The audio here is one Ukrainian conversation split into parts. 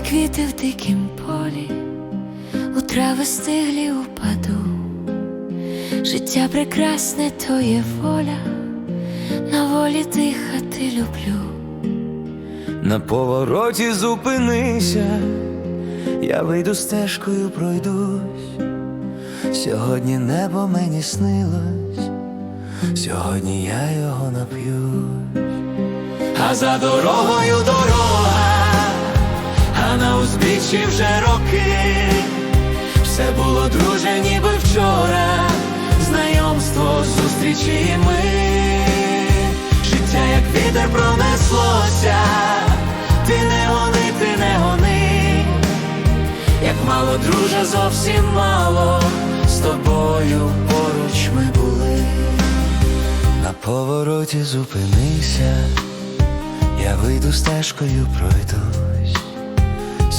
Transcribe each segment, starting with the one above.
квіти в дикім полі, у трави стиглі упаду. Життя прекрасне то є воля, на волі дихати люблю. На повороті зупинися, я вийду стежкою, пройдусь. Сьогодні небо мені снилось, сьогодні я його нап'ю. А за дорогою дорога, узбіччі вже роки. Все було друже, ніби вчора, знайомство, зустрічі ми. Життя, як вітер пронеслося, ти не гони, ти не гони, як мало, друже, зовсім мало, з тобою поруч ми були. На повороті зупинися, я вийду стежкою, пройдусь.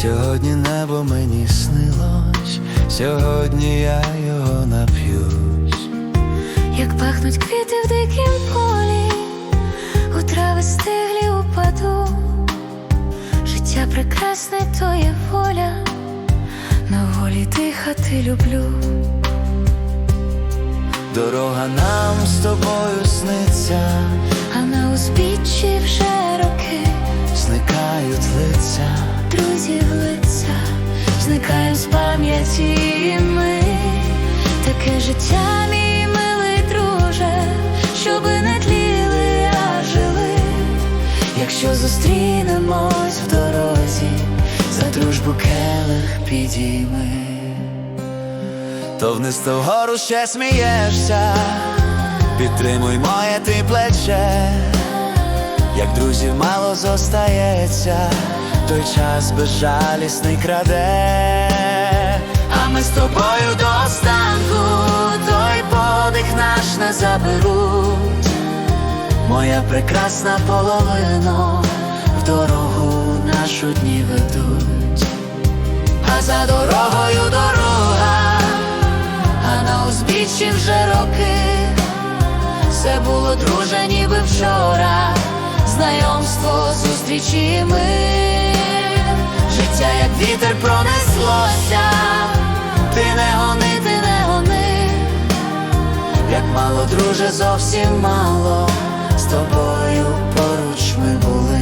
Сьогодні небо мені снилось, сьогодні я його нап'юсь. Як пахнуть квіти в дикім полі, у трави стиглі упаду. Життя прекрасне то є воля, на волі дихати люблю. Дорога нам з тобою сниться, А на узбіччі вже роки зникають лиця. Друзів лиця зникають з пам'яті і ми. Таке життя, мій милий друже, щоби не тліли, а жили. Якщо зустрінемось в дорозі, За дружбу келих підійми, то вниз то вгору ще смієшся, підтримуй моє ти плече, як друзів мало зостається, той час безжалісний краде, а ми з тобою до останку, той подих наш не заберуть. Моя прекрасна половина в дорогу нашу дні ведуть, а за дорогою дорога, а на узбіччі вже роки, все було друже, ніби вчора, знайомство, зустрічі ми, вітер пронеслося, ти не гони, ти не гони. Як мало, друже, зовсім мало, з тобою поруч ми були.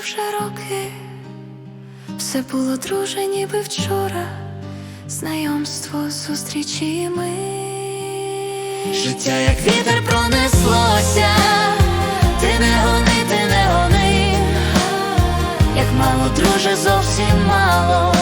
Вже роки. Все було друже, ніби вчора, знайомство, зустрічі ми. Життя, як Вітер пронеслося, ти не гони, ти не гони, як мало, друже, зовсім мало,